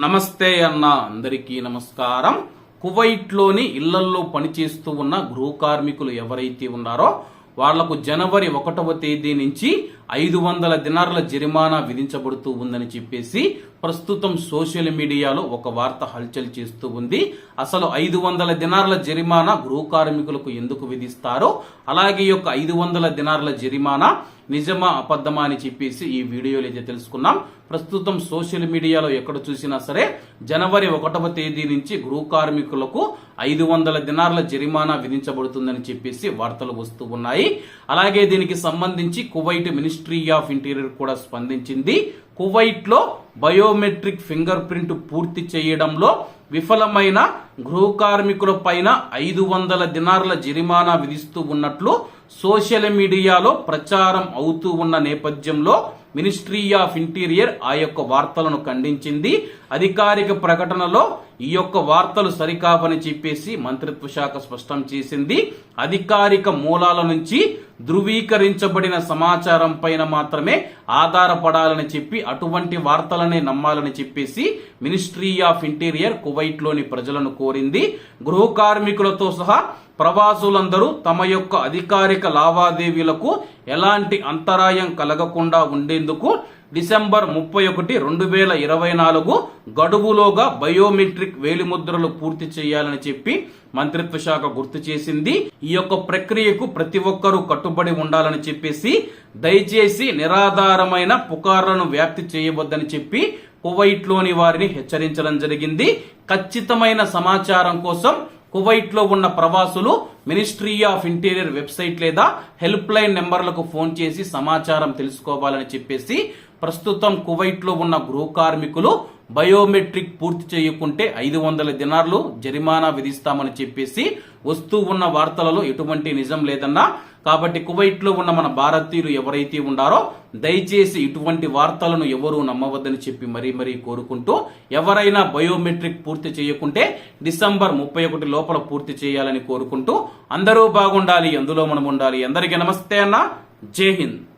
నమస్తే అన్న అందరికీ నమస్కారం. కువైట్లోని ఇళ్ళల్లో పనిచేస్తూ ఉన్న గృహ కార్మికులు ఎవరైతే ఉన్నారో వాళ్ళకు జనవరి ఒకటవ తేదీ నుంచి ఐదు వందల దినార్ల జరిమానా విధించబడుతూ ఉందని చెప్పేసి ప్రస్తుతం సోషల్ మీడియాలో ఒక వార్త హల్చల్ చేస్తూ ఉంది. అసలు ఐదు వందల దినారుల జరిమానా గృహ కార్మికులకు ఎందుకు విధిస్తారో అలాగే యొక్క ఐదు వందల దినారుల జరిమానా నిజమా అబద్ధమా అని చెప్పేసి ఈ వీడియోలో అయితే తెలుసుకున్నాం. ప్రస్తుతం సోషల్ మీడియాలో ఎక్కడ చూసినా సరే జనవరి ఒకటవ తేదీ నుంచి గృహ కార్మికులకు ఐదు వందల దినార్ల జరిమానా విధించబడుతుందని చెప్పేసి వార్తలు వస్తూ ఉన్నాయి. అలాగే దీనికి సంబంధించి Kuwait minister ministry of interior కూడా స్పందించింది. కువైట్లో బయోమెట్రిక్ ఫింగర్ ప్రింట్ పూర్తి చేయడంలో విఫలమైన గృహ కార్మికుల పైన ఐదు వందల దినార్ల జరిమానా విధిస్తూ ఉన్నట్లు సోషల్ మీడియాలో ప్రచారం అవుతూ ఉన్న నేపథ్యంలో మినిస్ట్రీ ఆఫ్ ఇంటీరియర్ ఆ యొక్క వార్తలను ఖండించింది. అధికారిక ప్రకటనలో ఈ యొక్క వార్తలు సరికావని చెప్పేసి మంత్రిత్వ శాఖ స్పష్టం చేసింది. అధికారిక మూలాల నుంచి ధృవీకరించబడిన సమాచారం పైన మాత్రమే ఆధారపడాలని చెప్పి అటువంటి వార్తలనే నమ్మాలని చెప్పేసి మినిస్ట్రీ ఆఫ్ ఇంటీరియర్ కువైట్లోని ప్రజలను కోరింది. గృహ కార్మికులతో సహా ప్రవాసులందరూ తమ యొక్క అధికారిక లావాదేవీలకు ఎలాంటి అంతరాయం కలగకుండా ఉండేందుకు డిసెంబర్ ముప్పై ఒకటి రెండు వేల ఇరవై నాలుగు గడువులోగా బయోమెట్రిక్ వేలిముద్రలు పూర్తి చేయాలని చెప్పి మంత్రిత్వ శాఖ గుర్తు చేసింది. ఈ యొక్క ప్రక్రియకు ప్రతి ఒక్కరూ కట్టుబడి ఉండాలని చెప్పేసి దయచేసి నిరాధారమైన పుకార్లను వ్యాప్తి చేయవద్దని చెప్పి కువైట్లోని వారిని హెచ్చరించడం జరిగింది. ఖచ్చితమైన సమాచారం కోసం కువైట్లో ఉన్న ప్రవాసులు మినిస్ట్రీ ఆఫ్ ఇంటీరియర్ వెబ్సైట్ లేదా హెల్ప్ లైన్ నెంబర్లకు ఫోన్ చేసి సమాచారం తెలుసుకోవాలని చెప్పేసి ప్రస్తుతం కువైట్లో ఉన్న గృహ కార్మికులు బయోమెట్రిక్ పూర్తి చేయకుంటే ఐదు వందల దినార్లు జరిమానా విధిస్తామని చెప్పేసి వస్తూ ఉన్న వార్తలలో ఎటువంటి నిజం లేదన్నా. కాబట్టి కువైట్లో ఉన్న మన భారతీయులు ఎవరైతే ఉండారో దయచేసి ఇటువంటి వార్తలను ఎవరూ నమ్మవద్దని చెప్పి మరీ మరీ కోరుకుంటూ ఎవరైనా బయోమెట్రిక్ పూర్తి చేయకుంటే డిసెంబర్ ముప్పై ఒకటి లోపల పూర్తి చేయాలని కోరుకుంటూ అందరూ బాగుండాలి అందులో మనం ఉండాలి అందరికీ నమస్తే అన్న. జై హింద్.